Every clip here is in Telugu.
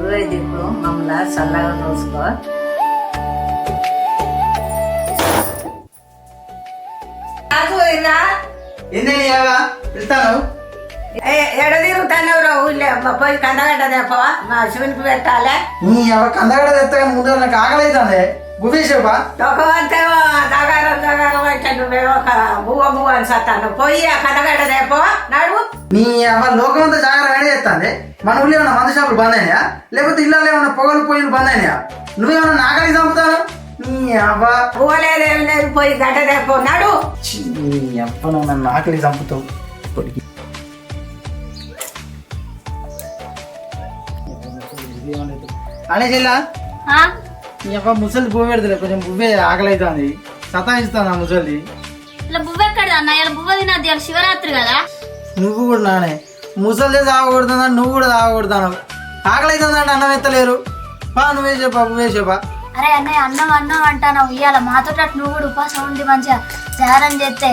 మళ్ళా చల్లగా చూసుకో రాజు, ఇలా ఏంటండి ఇవాళ వెళ్తాను. ఏ- ఎడ తిరుగుతాను ఊళ్ళో? పోయి కందగడ్డ తెప్పవా? మా శివునికి పెట్టాలి. నీ ఎవరు కందగడ తెస్తా ముందు నాకు ఆకలి అవుతుంది గుబేసేపా ఒకవంతే దగారం దగారం అయితే నువ్వేమో బువ్వ బువ్వ అని సత్తాను. పోయి ఆ కందగడ్డ తెప్పవా నడువు. నీ ఎవరు లోకం అంతా జాగ్రత్త వేడి చేస్తాంది. మన ఊళ్ళో ఏమన్నా మందు షాపులు బంద్ అయినాయా? లేకపోతే ఇళ్ళలో ఏమన్నా పొగలు పొయ్యిలు బంద్ అయినాయా? నువ్వేమన్నా నాకలి చంపుతాను నీ అవ్వ. పువ్వలేదేం లేదు పోయి గడ్డ తెప్ప నడు. నీ అవ్వ నువ్వు నన్ను ఆకలి చంపుతావు. ఇప్పటికి. అనే చెల్లా? అవ్వ ముసలి పువ్వు పెడతలే కొంచెం పువ్వే ఆకలి అవుతుంది సతాయిస్తాను ఆ ముసలి. ఇలా బువ్వ ఎక్కడ అన్న? ఇలా బువ్వ తినద్దు శివరాత్రి కదా? నువ్వు కూడా నానే. ముసలిదే తాగకూడదా నువ్వు కూడా తాగకూడతాను ఆకలి అవుతుందంటే అన్నం ఎత్తలేరు. పా నువ్వే చెప్పా నువ్వే చెప్పా. అరే అన్నయ్య అన్నం అన్నం అంటాను ఇవాళ మాతో నువ్వు కూడా ఉపాసం ఉండి మంచిగా జారం చేస్తే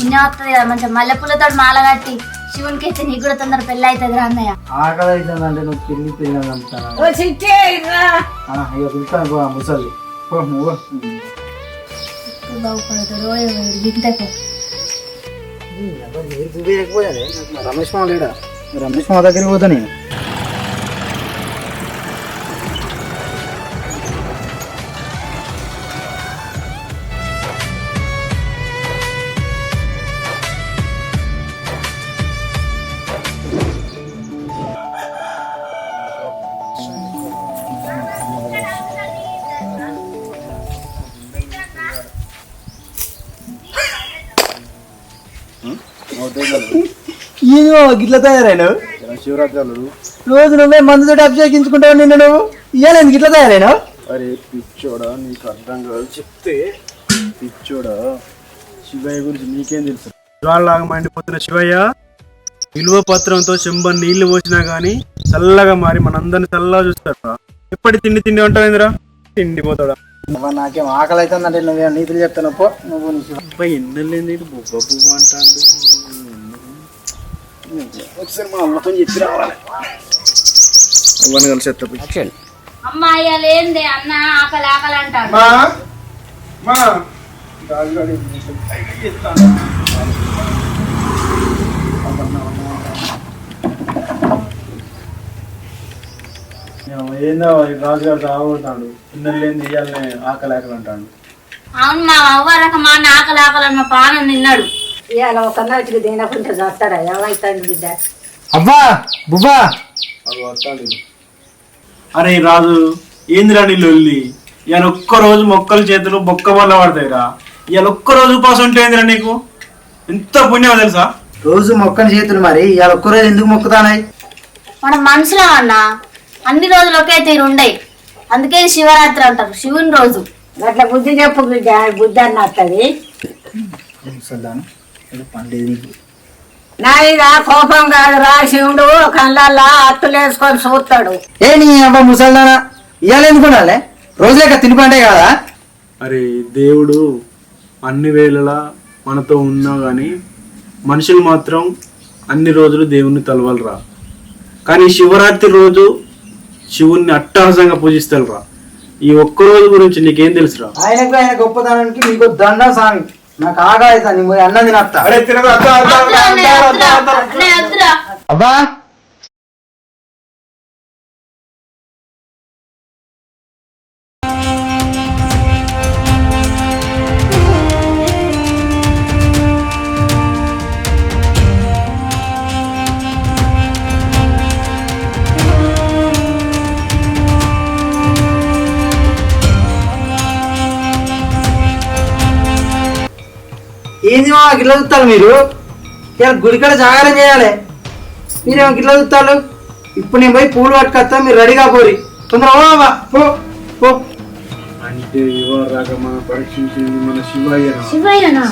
ఇన్నే వస్తుంది కదా మంచిగా మల్లెపూలతో మాల కట్టి శివునికి అయితే నీకు కూడా తొందర పెళ్ళి అవుతుంది రా అన్నయ్య. ఆకలి అవుతుందంటే నువ్వు చిట్టి ఇట్రా. ఇక పిలుస్తాను పో ఆ ముసలి. పో నువ్వు బాగుపడతారు ఇంతకు రమేష్ మా లేడా? రమేష్ మా దగ్గరికి పోతా నేను. ఏదో గిట్ల తయారైనావు? శివరాత్రి రోజు నువ్వే మందుతో అభిషేకించుకుంటావు నిన్ను నువ్వు? ఇవాళ ఎందుకు ఇట్లా తయారైనావు? అరే పిచ్చోడా నీకు అర్థం కాదు. చెప్తే పిచ్చోడా? శివయ్య గురించి నీకేం తెలుసు? ఇవాళలాగా మండిపోతున్న శివయ్య విలువ పత్రంతో చెంబన్ నీళ్ళు పోసినా గానీ చల్లగా మారి మనందరిని చల్లగా చూస్తాడు ఎప్పటి తిండి తిండి ఉంటావేందిరా? తిండి పోతాడా అవ్వ, నాకేం ఆకలి అవుతుందంటే నువ్వేం నీతులు చెప్తాను పో. నువ్వు నీ శివ. అబ్బాయి ఎన్నెళ్ళేంది బువ్వ బువ్వ అంటాడు. ఒకసారి మా అమ్మతో చెప్పి రావాలి. అవ్వని కలిసి ఎత్తపోయి అమ్మ ఇవాళ ఏంది అన్న ఆకలి ఆకలి అంటాడు. మా మా. ఏందో రాజుగారు తాగుతాడు పిల్లలు ఇయ్యాలని ఆకలి ఆకలి అంటాడు. అవును మా అవ్వ రక మా అన్న ఆకలి ఆకలి మా పానం నిన్నాడు ఇవాళ ఒక నచ్చికి తినకుంటే చస్తారా ఏమైతుంది బిడ్డ? అబ్బా బుబ్బా అది వస్తాడు. అరే రాజు ఏందిరా నీ లొల్లి? ఇవాళ ఒక్క రోజు మొక్కల చేతులు బొక్క వల్ల పడతాయిరా. ఇవాళ ఒక్క రోజు ఉపాసం ఉంటే ఏందిరా నీకు? ఎంత పుణ్యం తెలుసా? రోజు మొక్కని చేతులు మరి ఇవాళ ఒక్కరోజు ఎందుకు మొక్కుతానాయి? మన మనసులో అన్న అన్ని రోజులు ఒకే తీరు ఉండయి. అందుకే శివరాత్రి అంటారు. శివుని రోజు. అట్లా బుద్ధి చెప్పు బుద్ధి అన్న వస్తుంది ఇది నా కోపం కాదు రా శివుడు కళ్ళల్లో అత్తులు వేసుకొని చూస్తాడు. ఏ నీ అబ్బా ముసల్దానా? ఇవాళ ఎందుకు ఉండాలి? రోజులేక తిని పండే కదా? అరే దేవుడు అన్ని వేళలా మనతో ఉన్నా కానీ మనుషులు మాత్రం అన్ని రోజులు దేవుణ్ణి తలవలరా. కానీ శివరాత్రి రోజు శివుణ్ణి అట్టహాసంగా పూజిస్తారురా ఈ ఒక్క రోజు గురించి నీకేం తెలుసురా ఆయనకు ఆయన గొప్పతనానికి నీకు దండ స్వామి నాకు ఆగా అవుతా నీ అన్నం తినత్తా అరే తినదు అద్దురా అన్నయ్య, అద్దురా. అన్నయ్య, అద్దురా. అబ్బా ఏంది మా గిట్ల చూస్తారు మీరు? ఇలా గుడికాడ జాగారం చేయాలి. మీరేమో గిట్ల చూస్తారు ఇప్పుడు నేను పోయి పూలు పట్టుకొస్తా మీరు రెడీగా పోరి. పో పో అంటే రాక మన పరీక్షించింది మన శివయ్య శివయ్యనా